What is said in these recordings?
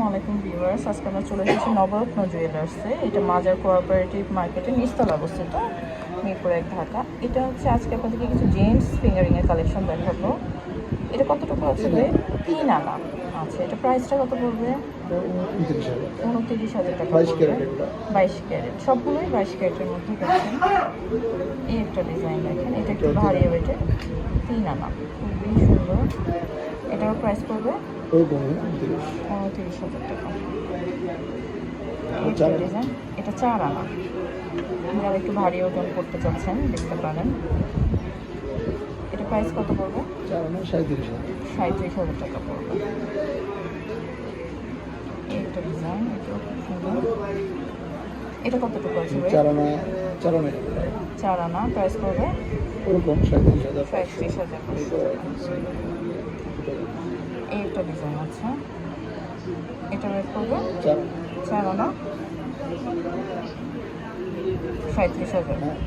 আসসালামু আলাইকুম ভিউয়ার্স। আজকে আমরা চলে এসেছি নবরত্ন জুয়েলার্সে এটা মাজার কোঅপারেটিভ মার্কেটে নিচতলা অবস্থিত মিরপুর এক ঢাকা। এটা হচ্ছে আজকে আপনাদেরকে কিছু জেন্টস ফিঙ্গারিং এর কালেকশন দেখাবো। এটা কতটুকু আছে তিন আনা। আচ্ছা এটা প্রাইসটা কত পড়বে? উনত্রিশ হাজার টাকা বাইশ ক্যারেট বাইশ ক্যারেট। সবগুলোই বাইশ ক্যারেটের মধ্যে পাচ্ছেন। এই একটা ডিজাইন দেখেন। এটা একটু ভারী ওয়েটে তিন আনা। খুবই সুন্দর। এটার প্রাইস পড়বে উনত্রিশ উনত্রিশ হাজার টাকা। এটা চার আনা। যারা একটু ভারী ওজন করতে চাচ্ছেন দেখতে পারেন। এটা প্রাইস কত পড়বে? চার আনা সাঁত্রিশ হাজার। সাঁত্রিশ হাজার টাকা পড়বে। এই ডিজাইন এটা সুন্দর। এটা কতটুকু আছে চার আনা চার আনা চার আনা প্রাইস পড়বে? ওরকম সাঁত্রিশ হাজার। এই একটা ডিজাইন আছে। এটা রেট করবে। চার। আনা। সাঁত্রিশ হাজার। হ্যাঁ।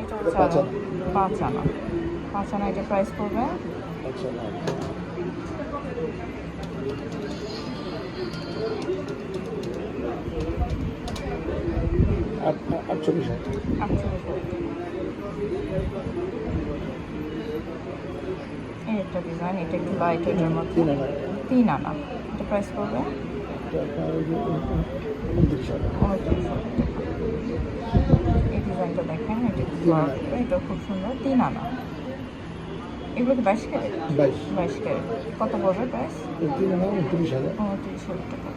এটা এটা পাঁচ আনা। পাঁচ আনা। এটা প্রাইস পড়বে। আচ্ছা আটচল্লিশ আটচল্লিশ একটা ডিজাইন এটা একটু লাইট এটার মধ্যে। তিন আনা। এটা প্রাইস পড়বে? এই ডিজাইনটা দেখেন এটা এটা খুব সুন্দর। তিন আনা। এগুলো কি বাইশ ক্যারেট? বাইশ। ক্যারেট। কত পড়বে প্রাইস উনত্রিশ হাজার। উনত্রিশ হাজার টাকা।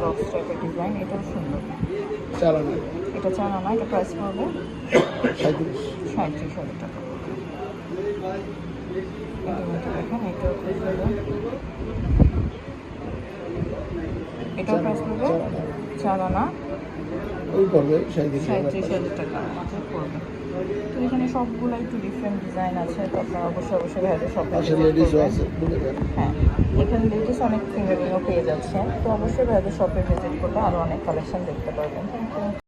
বক্স টাইপের ডিজাইন এটাও সুন্দর। এটা চার আনা এটা প্রাইস পড়বে। সাঁত্রিশ হাজার টাকা। দেখেন এটাও এটাও প্রাইস পড়বে? চার আনা চার ওই পড়বে সাঁত্রিশ হাজার টাকা। পড়বে। তো এখানে সবগুলো একটু ডিফারেন্ট ডিজাইন আছে তো আপনারা অবশ্যই অবশ্যই ভাইদের সব লেডিসও আছে হ্যাঁ এখানে লেডিস অনেক ফিঙ্গারিংও পেয়ে যাচ্ছেন তো অবশ্যই ভাইদের শপে ভিজিট করলে আরও অনেক কালেকশন দেখতে পারবেন।